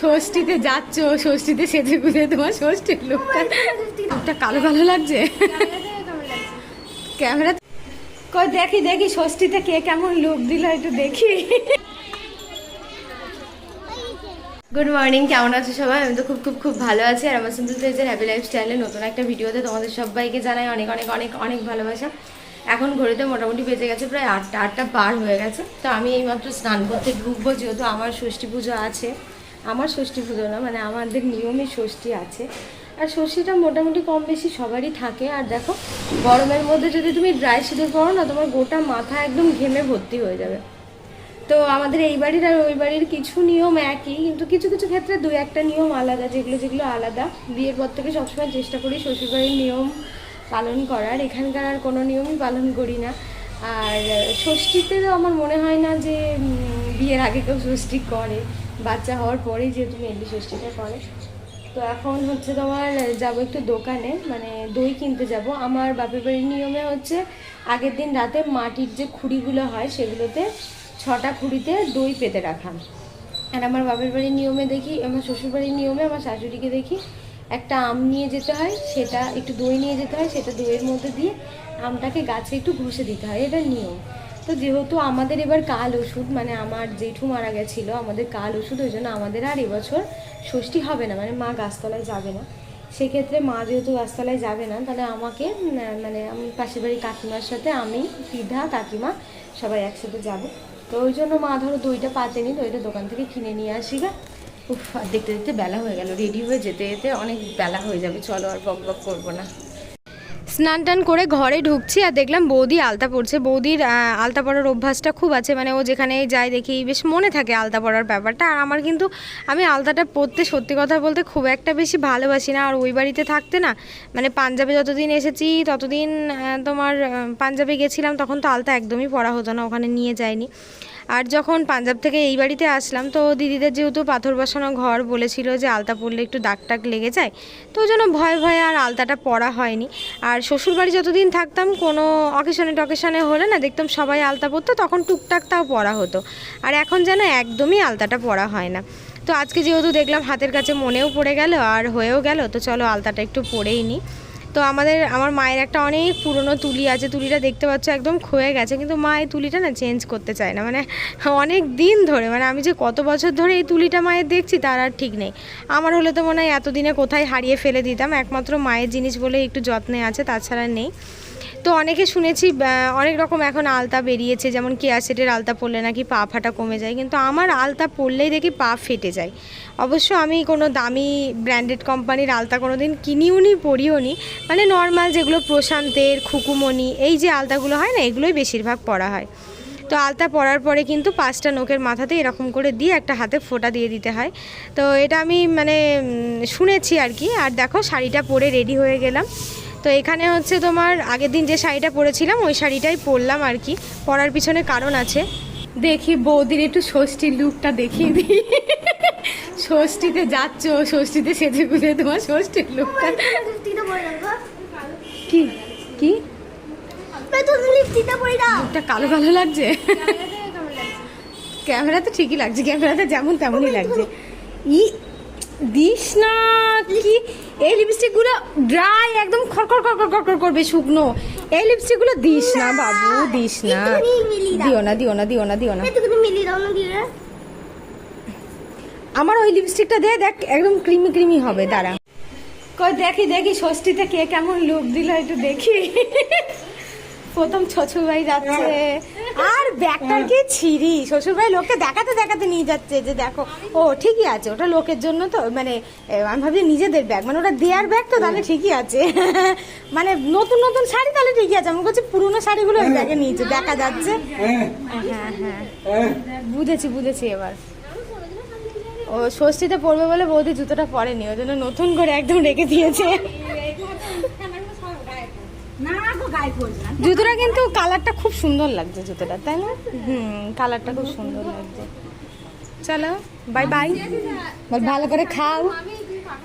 ষষ্ঠীতে যাচ্ছ, ষষ্ঠীতে সেজে গুজে তোমার ষষ্ঠীর লোকটা লোকটা কালো কালো লাগছে। ক্যামেরা কই, দেখি দেখি ষষ্ঠীতে কে কেমন লুক দিল একটু দেখি। গুড মর্নিং কেমন আছো সবাই? আমি তো খুব খুব খুব ভালো আছি। আর আমার সুন্দর তেজের হ্যাপি লাইফ স্টাইলে নতুন একটা ভিডিওতে তোমাদের সবাইকে জানাই অনেক অনেক অনেক অনেক ভালোবাসা। এখন ঘড়িতে মোটামুটি বেজে গেছে প্রায় আটটা আটটা পার হয়ে গেছে। তো আমি এইমাত্র স্নান করতে ঢুকবো, যেহেতু আমার ষষ্ঠী পুজো আছে। আমার ষষ্ঠী পুজো না মানে আমাদের নিয়মে ষষ্ঠী আছে। আর ষষ্ঠীটা মোটামুটি কম বেশি সবারই থাকে। আর দেখো, গরমের মধ্যে যদি তুমি ড্রাই সিঁদুর করো না, তোমার গোটা মাথা একদম ঘেমে ভর্তি হয়ে যাবে। তো আমাদের এই বাড়ির আর ওই বাড়ির কিছু নিয়ম একই, কিন্তু কিছু কিছু ক্ষেত্রে দু একটা নিয়ম আলাদা, যেগুলো যেগুলো আলাদা। বিয়ের পর থেকে সবসময় চেষ্টা করি শ্বশুরবাড়ির নিয়ম পালন করার। এখানকার আর কোনো নিয়মই পালন করি না। আর ষষ্ঠীতে তো আমার মনে হয় না যে বিয়ের আগে কেউ ষষ্ঠী করে। বাচ্চা হওয়ার পরেই যেহেতু মেনলি ষষ্ঠীটা করে তো এখন হচ্ছে তোমার যাব একটু দোকানে মানে দই কিনতে যাব। আমার বাপের বাড়ির নিয়মে হচ্ছে আগের দিন রাতে মাটির যে খুঁড়িগুলো হয় সেগুলোতে ছটা খুঁড়িতে দই পেতে রাখা। আর আমার বাপের বাড়ির নিয়মে দেখি, আমার শ্বশুরবাড়ির নিয়মে আমার শাশুড়িকে দেখি, একটা আম নিয়ে যেতে হয়, সেটা একটু দই নিয়ে যেতে হয়, সেটা দইয়ের মধ্যে দিয়ে আমটাকে গাছে একটু ঘষে দিতে হয়। এটা নিয়ম। তো যেহেতু আমাদের এবার কাল ওষুধ মানে আমার জেঠু মারা গেছিল, আমাদের কাল ওষুধ, ওই জন্য আমাদের আর এবছর ষষ্ঠী হবে না মানে মা গাছতলায় যাবে না। সেক্ষেত্রে মা যেহেতু গাছতলায় যাবে না, তাহলে আমাকে মানে আমি পাশের বাড়ির কাকিমার সাথে আমি, পিধা, কাকিমা সবাই একসাথে যাব। তো ওই জন্য মা ধরো দইটা পাতেনি দইটা দোকান থেকে কিনে নিয়ে আসি গা। উফ দেখতে দেখতে বেলা হয়ে গেল, রেডি হয়ে যেতে যেতে অনেক বেলা হয়ে যাবে, চলো আর বক বক করব না। স্নান টান করে ঘরে ঢুকছি আর দেখলাম বৌদি আলতা পড়ছে বৌদির আলতা পরার অভ্যাসটা খুব আছে মানে ও যেখানে যায় দেখি বেশ মনে থাকে আলতা পরার ব্যাপারটা। আর আমার কিন্তু আমি আলতাটা পরতে সত্যি কথা বলতে খুব একটা বেশি ভালোবাসি না, আর ওই বাড়িতে থাকতে না মানে পাঞ্জাবে যতদিন এসেছি, ততদিন তোমার পাঞ্জাবে গেছিলাম, তখন তো আলতা একদমই পড়া হতো না, ওখানে নিয়ে যায়নি। আর যখন পাঞ্জাব থেকে এই বাড়িতে আসলাম, তো দিদিদের যেহেতু পাথর বসানো ঘর বলেছিল যে আলতা পরলে একটু দাগ টাক লেগে যায়, তো ওই ভয়ে ভয়ে আর আলতাটা পরা হয়নি। আর শ্বশুর বাড়ি যতদিন থাকতাম, কোনো অকেশনে টকেশনে হলে না দেখতাম সবাই আলতা পরতো, তখন টুকটাক তাও পরা হতো। আর এখন যেন একদমই আলতাটা পরা হয় না। তো আজকে যেহেতু দেখলাম হাতের কাছে মনেও পড়ে গেল আর হয়েও গেল, তো চলো আলতাটা একটু পরেই নিই তো আমাদের, আমার মায়ের একটা অনেক পুরনো তুলি আছে, তুলিটা দেখতে পাচ্ছ একদম ক্ষয়ে গেছে, কিন্তু মা এই তুলিটা না চেঞ্জ করতে চায় না মানে অনেক দিন ধরে মানে আমি যে কত বছর ধরে এই তুলিটা মায়ের দেখছি তার আর ঠিক নেই। আমার হলে তো মনে হয় এতদিনে কোথায় হারিয়ে ফেলে দিতাম, একমাত্র মায়ের জিনিস বলে একটু যত্নে আছে, তাছাড়া নেই। তো অনেকে শুনেছি অনেক রকম এখন আলতা বেরিয়েছে, যেমন কেয়া সেটের আলতা পরলে নাকি পা ফাটা কমে যায়, কিন্তু আমার আলতা পরলেই দেখি পা ফেটে যায়। অবশ্য আমি কোনো দামি ব্র্যান্ডেড কোম্পানির আলতা কোনো দিন কিনিও নি, পরিও নি মানে নর্মাল যেগুলো প্রশান্তের, খুকুমণি, এই যে আলতাগুলো হয় না, এগুলোই বেশিরভাগ পরা হয়। তো আলতা পরার পরে কিন্তু পাঁচটা নোকের মাথাতে এরকম করে দিয়ে একটা হাতে ফোঁটা দিয়ে দিতে হয়। তো এটা আমি মানে শুনেছি আর কি, আর দেখো শাড়িটা পরে রেডি হয়ে গেলাম। তো এখানে হচ্ছে তোমার আগের দিন যে শাড়িটা পরেছিলাম, ওই শাড়িটাই পরলাম আর কি। পরার পিছনে কারণ আছে। দেখি বৌদির একটু ষষ্ঠীর লুকটা দেখিয়ে দিই। ষষ্ঠীতে যাচ্ছ, ষষ্ঠীতে সেজে গুজে তোমার ষষ্ঠীর লুকটা। কি? কি? কালো কালো লাগছে? ক্যামেরাতে ঠিকই লাগছে, ক্যামেরাতে যেমন তেমনই লাগছে। ই দিস না কি? এই লিপস্টিকগুলো ড্রাই একদম খড়খড় খড়খড় খড়খড় করবে শুকনো। এই লিপস্টিকগুলো দিস না বাবু দিস না। দাও। না দিও না দিও না দিও না। আমার ওই লিপস্টিকটা দে দেখ একদম ক্রিমি ক্রিমি হবে দাঁড়া। কই দেখি দেখি ষষ্ঠীতে কে কেমন লুক দিল একটু দেখি। প্রথম শ্বশুর বাড়ি যাচ্ছে আর ব্যাগটার কি ছিঁড়ি শ্বশুর বাড়ি লোককে দেখাতে দেখাতে নিয়ে যাচ্ছে যে দেখো ও ঠিকই আছে ওটা লোকের জন্য তো মানে আমি ভাবছি নিজেদের ব্যাগ মানে ওটা দেয়ার ব্যাগ তো তাহলে ঠিকই আছে। মানে নতুন নতুন শাড়ি তাহলে ঠিকই আছে আমি বলছি পুরনো শাড়িগুলো ওই ব্যাগে নিয়েছে দেখা যাচ্ছে। হ্যাঁ হ্যাঁ। বুঝেছি বুঝেছি এবার। ও ষষ্ঠীতে পরবে বলে বৌদি জুতোটা পরেনি ওই জন্য নতুন করে একদম রেখে দিয়েছে। জুতোটা কিন্তু কালারটা খুব সুন্দর লাগছে জুতোটা তাই না? হুম কালারটা খুব সুন্দর লাগছে। চলো বাই বাই বল ভালো করে খাও।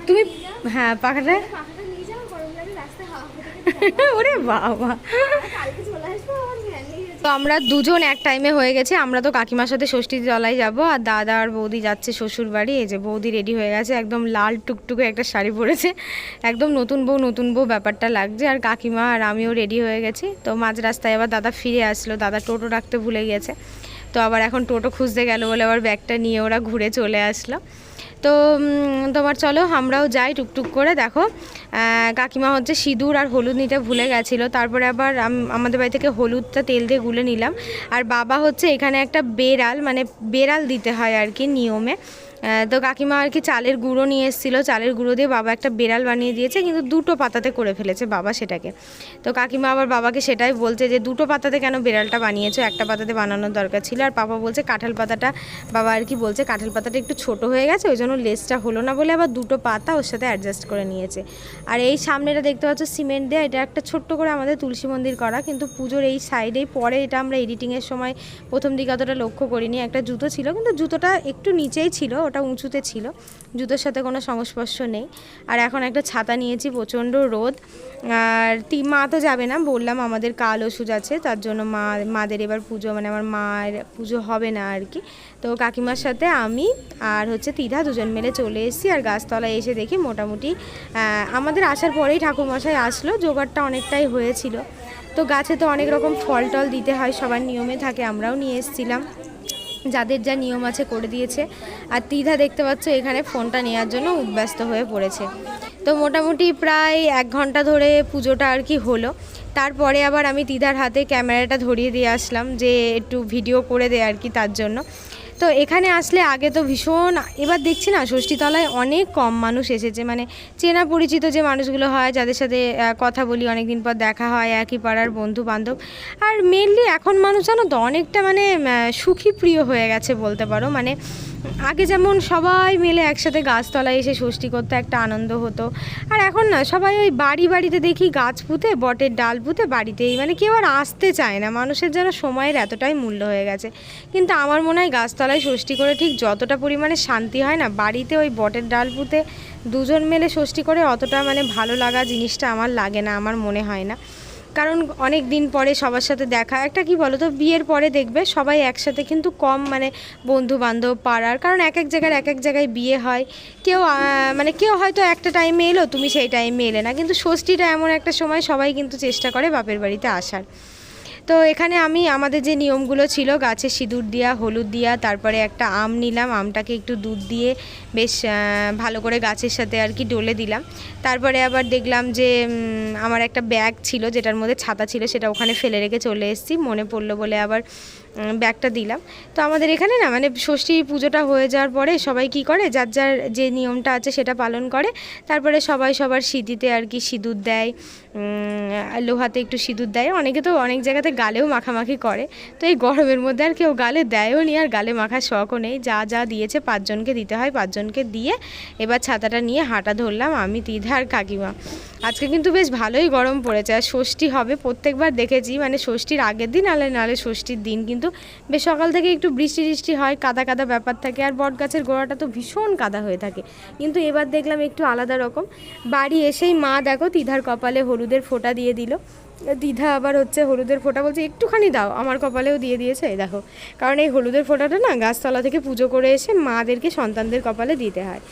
তুমি হ্যাঁ পাখাটা? ওরে বাবা। তো আমরা দুজন এক টাইমে হয়ে গেছে। আমরা তো কাকিমার সাথে ষষ্ঠী তলায় যাব আর দাদা আর বৌদি যাচ্ছে শ্বশুর বাড়ি। এই যে বৌদি রেডি হয়ে গেছে, একদম লাল টুকটুকে একটা শাড়ি পরেছে। একদম নতুন বউ নতুন বউ ব্যাপারটা লাগছে। আর কাকিমা আর আমিও রেডি হয়ে গেছি। তো মাঝ রাস্তায় আবার দাদা ফিরে আসলো। দাদা টোটো রাখতে ভুলে গেছে। তো আবার এখন টোটো খুঁজতে গেল বলে আবার ব্যাগটা নিয়ে ওরা ঘুরে চলে আসলো। তো তোমার চলো আমরাও যাই টুকটুক করে, দেখো। কাকিমা হচ্ছে সিঁদুর আর হলুদ নিতে ভুলে গেছিল। তারপরে আবার আমাদের বাড়ি থেকে হলুদটা তেল দিয়ে গুলে নিলাম। আর বাবা হচ্ছে এখানে একটা বেড়াল মানে বেড়াল দিতে হয় আর কি নিয়মে। তো কাকিমা আর কি চালের গুঁড়ো নিয়ে এসেছিল। চালের গুঁড়ো দিয়ে বাবা একটা বেড়াল বানিয়ে দিয়েছে, কিন্তু দুটো পাতাতে করে ফেলেছে বাবা সেটাকে। তো কাকিমা আবার বাবাকে সেটাই বলছে যে, দুটো পাতাতে কেন বেড়ালটা বানিয়েছো? একটা পাতাতে বানানোর দরকার ছিল। আর পাপা বলছে, কাঁঠাল পাতাটা, বাবা আর কি বলছে, কাঁঠাল পাতাটা একটু ছোট হয়ে গেছে, ওই জন্য লেসটা হলো না বলে আবার দুটো পাতা ওর সাথে অ্যাডজাস্ট করে নিয়েছে। আর এই সামনেটা দেখতে পাচ্ছ, সিমেন্ট দেওয়া এটা একটা ছোট্ট করে আমাদের তুলসী মন্দির করা, কিন্তু পুজোর এই সাইডেই পরে এটা আমরা এডিটিংয়ের সময় প্রথম দিকে অতটা লক্ষ্য করিনি। একটা জুতো ছিল, কিন্তু জুতোটা একটু নিচেই ছিল ওটা উঁচুতে ছিল। জুতোর সাথে কোনো সংস্পর্শ নেই। আর এখন একটা ছাতা নিয়েছি, প্রচণ্ড রোদ। আর মা তো যাবে না, বললাম আমাদের কাল ওষুধ আছে, তার জন্য মা, মাদের এবার পুজো মানে আমার মায়ের পুজো হবে না আর কি। তো কাকিমার সাথে আমি আর হচ্ছে তিধা দুজন মিলে চলে এসেছি আর গাছতলায় এসে দেখি মোটামুটি আমাদের আসার পরেই ঠাকুরমশাই আসলো, জোগাড়টা অনেকটাই হয়েছিল। তো গাছে তো অনেক রকম ফল টল দিতে হয়, সবার নিয়মে থাকে, আমরাও নিয়ে এসেছিলাম। যাদের যা নিয়ম আছে করে দিয়েছে। আর তিধা দেখতে পাচ্ছ, এখানে ফোনটা নেওয়ার জন্য উদ্ব্যস্ত হয়ে পড়েছে। তো মোটামুটি প্রায় এক ঘণ্টা ধরে পুজোটা আর কি হলো। তারপরে আবার আমি তিধার হাতে ক্যামেরাটা ধরিয়ে দিয়ে আসলাম যে একটু ভিডিও করে দেয় আর কি তার জন্য। তো এখানে আসলে আগে তো ভীষণ, এবার দেখছি না ষষ্ঠীতলায় অনেক কম মানুষ এসেছে। মানে চেনা পরিচিত যে মানুষগুলো হয়, যাদের সাথে কথা বলি অনেক দিন পর দেখা হয়, একই পাড়ার বন্ধু বান্ধব আর মেনলি এখন মানুষ জানো তো অনেকটা মানে সুখী প্রিয় হয়ে গেছে বলতে পারো। মানে আগে যেমন সবাই মিলে একসাথে গাছতলায় এসে ষষ্ঠী করতে একটা আনন্দ হতো। আর এখন না, সবাই ওই বাড়ি বাড়িতে দেখি গাছ পুঁতে, বটের ডাল পুঁতে বাড়িতেই। মানে কেউ আর আসতে চায় না। মানুষের যেন সময়ের এতটাই মূল্য হয়ে গেছে। কিন্তু আমার মনে হয় গাছতলায় ষষ্ঠী করে ঠিক যতটা পরিমাণে শান্তি হয় না, বাড়িতে ওই বটের ডাল পুঁতে দুজন মেলে ষষ্ঠী করে, অতটা মানে ভালো লাগা জিনিসটা আমার লাগে না, আমার মনে হয় না। কারণ অনেক দিন পরে সবার সাথে দেখা। একটা কি বলো তো বিয়ের পরে দেখবে সবাই একসাথে কিন্তু কম মানে বন্ধু বান্ধব পাড়ার, কারণ এক এক জায়গার এক এক জায়গায় বিয়ে হয়। কেউ মানে কেউ হয়তো একটা টাইমে এলো, তুমি সেই টাইমে এলে না। কিন্তু ষষ্ঠীটা এমন একটা সময় সবাই কিন্তু চেষ্টা করে বাপের বাড়িতে আসার। তো এখানে আমি, আমাদের যে নিয়মগুলো ছিল, গাছে সিঁদুর দিয়া, হলুদ দিয়া, তারপরে একটা আম নিলাম, আমটাকে একটু দুধ দিয়ে বেশ ভালো করে গাছের সাথে আর কি ডলে দিলাম। তারপরে আবার দেখলাম যে আমার একটা ব্যাগ ছিল, যেটার মধ্যে ছাতা ছিল, সেটা ওখানে ফেলে রেখে চলে এসেছি। মনে পড়ল বলে আবার ব্যাগটা দিলাম। তো আমাদের এখানে না মানে ষষ্ঠী পুজোটা হয়ে যাওয়ার পরে সবাই কি করে, যার যার যে নিয়মটা আছে সেটা পালন করে। তারপরে সবাই সবার সিঁথিতে আর কি সিঁদুর দেয় লোহাতে একটু সিঁদুর দেয়। অনেকে তো অনেক জায়গাতে গালেও মাখামাখি করে। তো এই গরমের মধ্যে আর কেউ গালে দেয়ও নি, আর গালে মাখার শখও নেই। যা যা দিয়েছে পাঁচজনকে দিতে হয়, পাঁচজনকে দিয়ে এবার ছাতাটা নিয়ে হাঁটা ধরলাম আমি তিধা আর কাকিমা। আজকে কিন্তু বেশ ভালোই গরম পড়েছে। আর ষষ্ঠী হবে, প্রত্যেকবার দেখেছি। মানে ষষ্ঠীর আগের দিন আলে নালে ষষ্ঠীর দিন কিন্তু বেশ সকাল থেকে একটু বৃষ্টি টিষ্টি হয়, কাদা কাদা ব্যাপার থাকে আর বট গাছের গোড়াটা তো ভীষণ কাদা হয়ে থাকে। কিন্তু এবার দেখলাম একটু আলাদা রকম। বাড়ি এসেই মা দেখো তিধার কপালে হলুদের ফোঁটা দিয়ে দিল। দিদা আবার হচ্ছে হলুদের ফোঁটা বলছে, একটুখানি দাও, আমার কপালেও দিয়ে দিয়েছে। এই দেখো, কারণ এই হলুদের ফোঁটাটা না গাছতলা থেকে পুজো করে এসে মাদেরকে সন্তানদের কপালে দিতে হয়।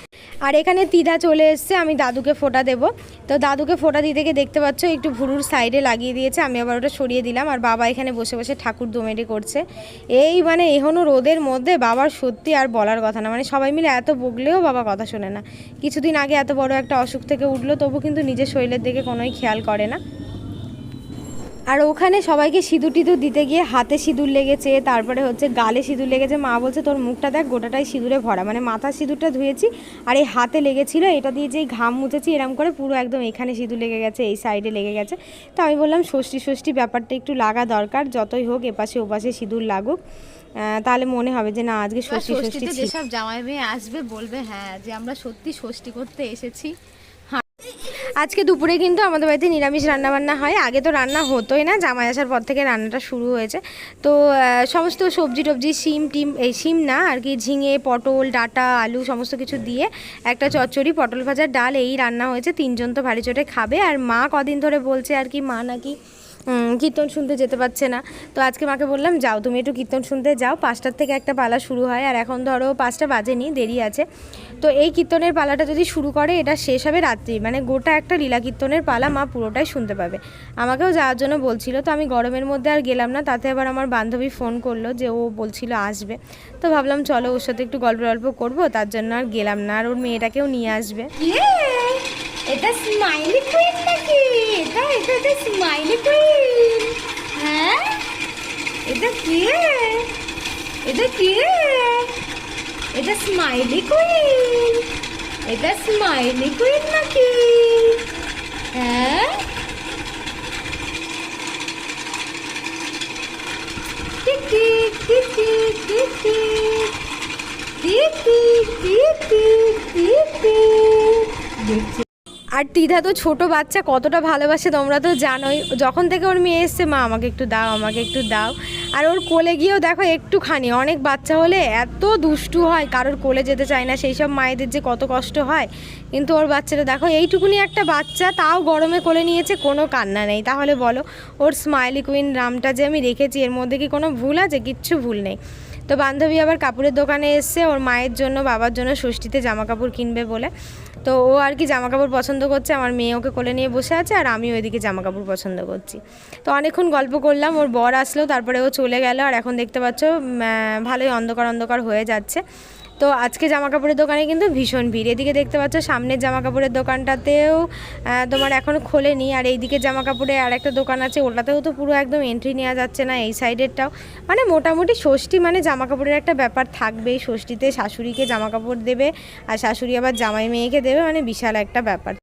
আর এখানে তিদা চলে এসছে, আমি দাদুকে ফোঁটা দেবো। তো দাদুকে ফোঁটা দিতে গিয়ে দেখতে পাচ্ছ, একটু ভুরুর সাইডে লাগিয়ে দিয়েছে, আমি আবার ওটা সরিয়ে দিলাম। আর বাবা এখানে বসে বসে ঠাকুর দোমেটে করছে। এই মানে এখনও রোদের মধ্যে বাবার সত্যি আর বলার কথা না মানে সবাই মিলে এত বকলেও বাবা কথা শোনে না। কিছুদিন আগে এত বড় একটা অসুখ থেকে উঠল, তবু কিন্তু নিজের শরীরের দিকে কোনোই খেয়াল করে না। আর ওখানে সবাইকে সিঁদুর টিঁদুর দিতে গিয়ে হাতে সিঁদুর লেগেছে তারপরে হচ্ছে গালে সিঁদুর লেগেছে। মা বলছে তোর মুখটা দেখ গোটাটাই সিঁদুরে ভরা। মানে মাথার সিঁদুরটা ধুয়েছি আর এই হাতে লেগেছিল এটা দিয়ে যেই ঘাম মুছেছি এরম করে পুরো একদম এখানে সিঁদুর লেগে গেছে এই সাইডে লেগে গেছে। তো আমি বললাম ষষ্ঠী ষষ্ঠী ব্যাপারটা একটু লাগা দরকার যতই হোক এপাশে ওপাশে সিঁদুর লাগুক। তাহলে মনে হবে যে না আজকে ষষ্ঠী ষষ্ঠী যেসব জামাই মেয়ে আসবে বলবে হ্যাঁ যে আমরা সত্যি ষষ্ঠী করতে এসেছি। আজকে দুপুরে কিন্তু আমাদের বাড়িতে নিরামিষ রান্নাবান্না হয়। আগে তো রান্না হতোই না, জামাই আসার পর থেকে রান্নাটা শুরু হয়েছে। তো সমস্ত সবজি টবজি, শিম টিম, এই শিম না, আর কি ঝিঙে, পটল, ডাটা, আলু সমস্ত কিছু দিয়ে একটা চচ্চড়ি, পটল ভাজার ডাল, এই রান্না হয়েছে। তিনজন তো ভারী চোটে খাবে। আর মা কদিন ধরে বলছে আর কি, মা নাকি কীর্তন শুনতে যেতে পারছে না। তো আজকে মাকে বললাম, যাও, তুমি একটু কীর্তন শুনতে যাও। পাঁচটার থেকে একটা পালা শুরু হয়, আর এখন ধরো পাঁচটা বাজেনি, দেরি আছে। তো এই কীর্তনের পালাটা যদি শুরু করে, এটা শেষ হবে রাত্রি মানে গোটা একটা লীলা কীর্তনের পালা মা পুরোটাই শুনতে পাবে। আমাকেও যাওয়ার জন্য বলছিল, তো আমি গরমের মধ্যে আর গেলাম না, তাতে আবার আমার বান্ধবী ফোন করল যে ও বলছিল আসবে। তো ভাবলাম, চলো, ওর সাথে একটু গল্প গল্প করব, তার জন্য আর গেলাম না, আর ওর মেয়েটাকেও নিয়ে আসবে। এটা স্মাইলি এটা স্মাইলি কুইন হ্যাঁ? এটা কি? এটা কি? এটা স্মাইলি কুইন এটা স্মাইলি কুইন নাকি? হ্যাঁ? Tick tick. Tick tick tick tick tick tick. দেখছি। আর টিধা তো ছোট বাচ্চা, কতটা ভালোবাসে তোমরা তো জানোই। যখন থেকে ওর মেয়ে এসছে, মা, আমাকে একটু দাও, আমাকে একটু দাও। আর ওর কোলে গিয়েও দেখো একটুখানি, অনেক বাচ্চা হলে এত দুষ্টু হয়, কারোর কোলে যেতে চায় না, সেই সব মায়েদের যে কত কষ্ট হয়। কিন্তু ওর বাচ্চাটা দেখো, এইটুকুনি একটা বাচ্চা, তাও গরমে কোলে নিয়েছে, কোনো কান্না নেই। তাহলে বলো, ওর স্মাইলি কুইন নামটা যে আমি রেখেছি, এর মধ্যে কি কোনো ভুল আছে? কিচ্ছু ভুল নেই। তো বান্ধবী আবার কাপড়ের দোকানে এসছে, ওর মায়ের জন্য, বাবার জন্য ষষ্ঠীতে জামা কাপড় কিনবে বলে। তো ও আর কি জামা কাপড় পছন্দ করছে, আমার মেয়ে ওকে কোলে নিয়ে বসে আছে আর আমি ওইদিকে জামা কাপড় পছন্দ করছি। তো অনেকক্ষণ গল্প করলাম, ওর বর আসলো, তারপরে ও চলে গেল, আর এখন দেখতে পাচ্ছ ভালোই অন্ধকার অন্ধকার হয়ে যাচ্ছে। তো আজকে জামা কাপড়ের দোকানে কিন্তু ভীষণ ভিড়। এদিকে দেখতে পাচ্ছ সামনের জামা কাপড়ের দোকানটাতেও তোমার এখনও খোলেনি। আর এইদিকে জামা কাপড়ে আর একটা দোকান আছে, ওটাতেও তো পুরো একদম এন্ট্রি নেওয়া যাচ্ছে না এই সাইডেরটাও। মানে মোটামুটি ষষ্ঠী মানে জামা কাপড়ের একটা ব্যাপার থাকবেই। ষষ্ঠীতে শাশুড়িকে জামা কাপড় দেবে, আর শাশুড়ি আবার জামাই মেয়েকে দেবে মানে বিশাল একটা ব্যাপার।